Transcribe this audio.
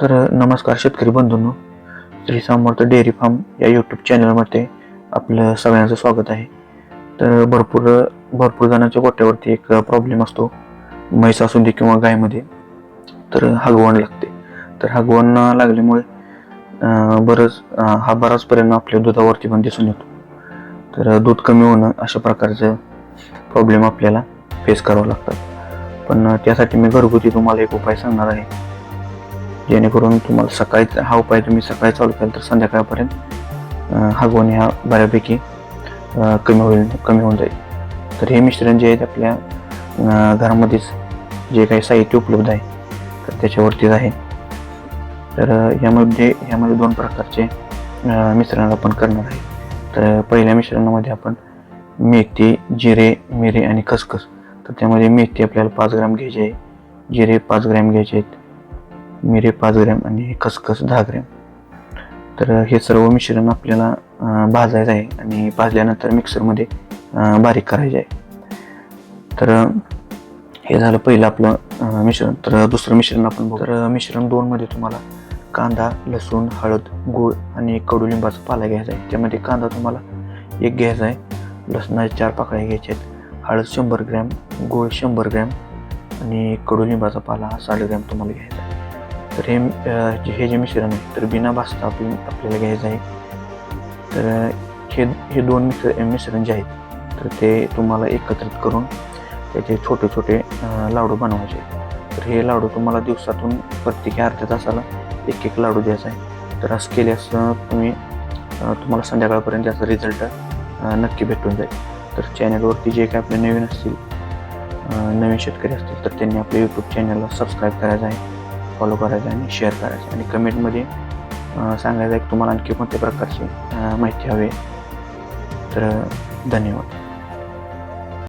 तर नमस्कार शेतकरी बंधूंनो. श्री समर्थ डेअरी फार्म या यूट्यूब चॅनलमध्ये आपलं सगळ्यांचं स्वागत आहे. तर भरपूर भरपूर जणांच्या गोट्यावरती एक प्रॉब्लेम असतो. म्हैस असू दे किंवा गायमध्ये. तर हगवण लागते. तर हगवण लागल्यामुळे बरंच हा बराच परिणाम आपल्या दुधावरती पण दिसून येतो. तर दूध कमी होणं अशा प्रकारचं प्रॉब्लेम आपल्याला फेस करावं लागतात पण त्यासाठी मी घरगुती तुम्हाला एक उपाय सांगणार आहे. जेणेकरून तुम्हाला सकाळी हा उपाय तुम्ही सकाळी चालू केला तर संध्याकाळपर्यंत हा हगवणे हा बऱ्यापैकी कमी होईल कमी होऊन जाईल. तर हे मिश्रण जे आहे आपल्या घरामध्येच जे काही साहित्य उपलब्ध आहे तर त्याच्यावरतीच आहे. तर यामध्ये यामध्ये दोन प्रकारचे मिश्रण आपण करणार आहे. तर पहिल्या मिश्रणामध्ये आपण मेथी जिरे मिरे आणि खसखस तर त्यामध्ये मेथी आपल्याला पाच ग्राम घ्यायची आहे. जिरे पाच ग्रॅम घ्यायचे आहेत. मिरे पाच ग्रॅम आणि खसखस दहा ग्रॅम. तर हे सर्व मिश्रण आपल्याला भाजायचं आहे आणि भाजल्यानंतर मिक्सरमध्ये बारीक करायचे आहे. तर हे झालं पहिलं आपलं मिश्रण. तर दुसरं मिश्रण आपण तर मिश्रण दोनमध्ये तुम्हाला कांदा लसूण हळद गूळ आणि कडुलिंबाचा पाला घ्यायचा आहे. त्यामध्ये कांदा तुम्हाला एक घ्यायचा आहे. लसणाच्या चार पाकळ्या घ्यायच्या आहेत. हळद शंभर ग्रॅम गूळ शंभर ग्रॅम आणि कडुलिंबाचा पाला हा साठ ग्रॅम तुम्हाला घ्यायचा आहे. तर हे जे- हे जे मिश्रण आहे तर बिना भाजता आपली आपल्याला घ्यायचं आहे. तर हे हे दोन मिश्र मिश्रण जे आहेत तर ते तुम्हाला एकत्रित करून त्याचे छोटे छोटे लाडू बनवायचे तर हे लाडू तुम्हाला दिवसातून प्रत्येकी अर्ध्या तासाला एक एक लाडू द्यायचा आहे. तर असं केल्यास तुम्ही तुम्हाला संध्याकाळपर्यंत त्याचा रिझल्ट नक्की भेटून जाईल. तर चॅनलवरती जे काही आपले नवीन असतील नवीन शेतकरी असतील तर त्यांनी आपल्या यूट्यूब चॅनलला सबस्क्राईब करायचं आहे. फॉलो करायचं आहे आणि शेअर करायचं आणि कमेंटमध्ये सांगायचं आहे की तुम्हाला आणखी कोणत्या प्रकारची माहिती हवी आहे. तर धन्यवाद